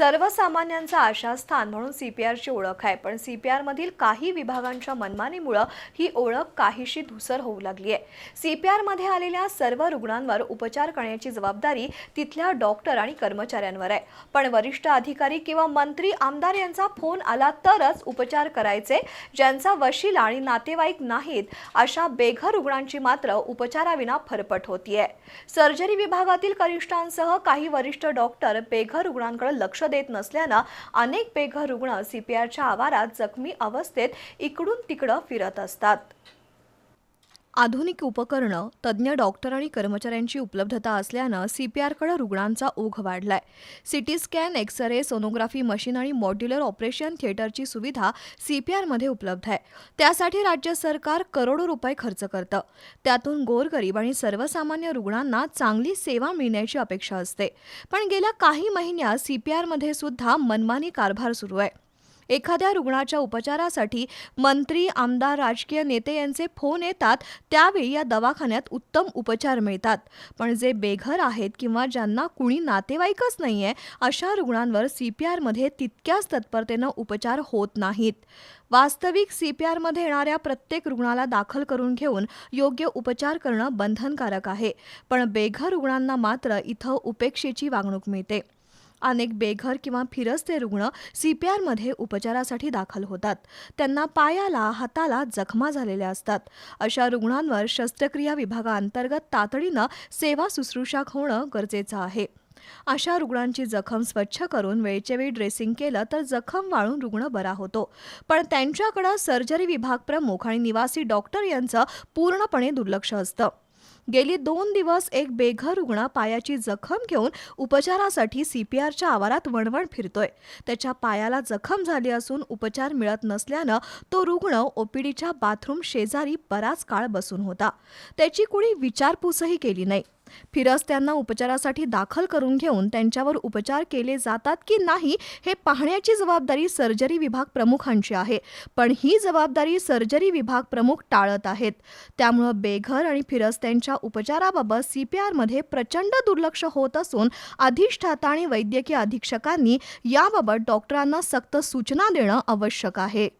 सर्वसामान्यांचं आशास्थान म्हणून C P आरची ओळख आहे. पण सी पी आरमधील काही विभागांच्या मनमानीमुळं ही ओळख काहीशी धुसर होऊ लागली आहे. सी पी आरमध्ये आलेल्या सर्व रुग्णांवर उपचार करण्याची जबाबदारी तिथल्या डॉक्टर आणि कर्मचाऱ्यांवर आहे. पण वरिष्ठ अधिकारी किंवा मंत्री आमदार यांचा फोन आला तरच उपचार करायचे. ज्यांचा वशिला आणि नातेवाईक नाहीत अशा बेघर रुग्णांची मात्र उपचाराविना फरफट होतीये. सर्जरी विभागातील कनिष्ठांसह काही वरिष्ठ डॉक्टर बेघर रुग्णांकडे लक्ष देत नसल्यानं अनेक बेघर रुग्ण सीपीआरच्या आवारात जखमी अवस्थेत इकडून तिकडं फिरत असतात. आधुनिक उपकरणं तज्ज्ञ डॉक्टर आणि कर्मचाऱ्यांची उपलब्धता असल्यानं सीपीआरकडे रुग्णांचा ओघ वाढलाय. CT scan X ray sonography machine आणि मॉड्युलर ऑपरेशन थिएटरची सुविधा सीपीआरमध्ये उपलब्ध आहे. त्यासाठी राज्य सरकार करोडो रुपये खर्च करतं. त्यातून गोरगरीब आणि सर्वसामान्य रुग्णांना चांगली सेवा मिळण्याची अपेक्षा असते. पण गेल्या काही महिन्यात सीपीआरमध्ये सुद्धा मनमानी कारभार सुरू आहे. एखाद्या रुग्णाच्या उपचारासाठी मंत्री आमदार राजकीय नेते यांचे फोन येतात त्यावेळी या दवाखान्यात उत्तम उपचार मिळतात. पण जे बेघर आहेत किंवा ज्यांना कुणी नातेवाईकच नाही आहे अशा रुग्णांवर सी पी आरमध्ये तितक्याच तत्परतेनं उपचार होत नाहीत. वास्तविक सी पी आरमध्ये येणाऱ्या प्रत्येक रुग्णाला दाखल करून घेऊन योग्य उपचार करणं बंधनकारक आहे. पण बेघर रुग्णांना मात्र इथं उपेक्षेची वागणूक मिळते. अनेक बेघर किंवा फिरस्ते रुग्ण सीपीआरमध्ये उपचारासाठी दाखल होतात. त्यांना पायाला हाताला जखमा झालेल्या असतात. अशा रुग्णांवर शस्त्रक्रिया विभागाअंतर्गत तातडीनं सेवा शुश्रूषा होणं गरजेचं आहे. अशा रुग्णांची जखम स्वच्छ करून वेळच्या वेळी ड्रेसिंग केलं तर जखम वाळून रुग्ण बरा होतो. पण त्यांच्याकडं सर्जरी विभाग प्रमुख आणि निवासी डॉक्टर यांचं पूर्णपणे दुर्लक्ष असतं. गेली दोन दिवस एक बेघर रुग्ण पायाची जखम घेऊन उपचारासाठी सीपीआरच्या आवारात वणवण फिरतोय. त्याच्या पायाला जखम झाली असून उपचार मिळत नसल्यानं तो रुग्ण ओपीडीच्या बाथरूम शेजारी बराच काळ बसून होता. त्याची कुणी विचारपूसही केली नाही. फिरस्त्यांना उपचारासाठी दाखल करून घेऊन त्यांच्यावर उपचार केले जातात की नाही हे पाहण्याची जबाबदारी सर्जरी विभाग प्रमुखांची आहे. पण ही जबाबदारी सर्जरी विभाग प्रमुख टाळत आहेत. त्यामुळं बेघर आणि फिरस्त्यांच्या उपचाराबाबत सीपीआरमध्ये प्रचंड दुर्लक्ष होत असून अधिष्ठाता आणि वैद्यकीय अधीक्षकांनी याबाबत डॉक्टरांना सक्त सूचना देणं आवश्यक आहे.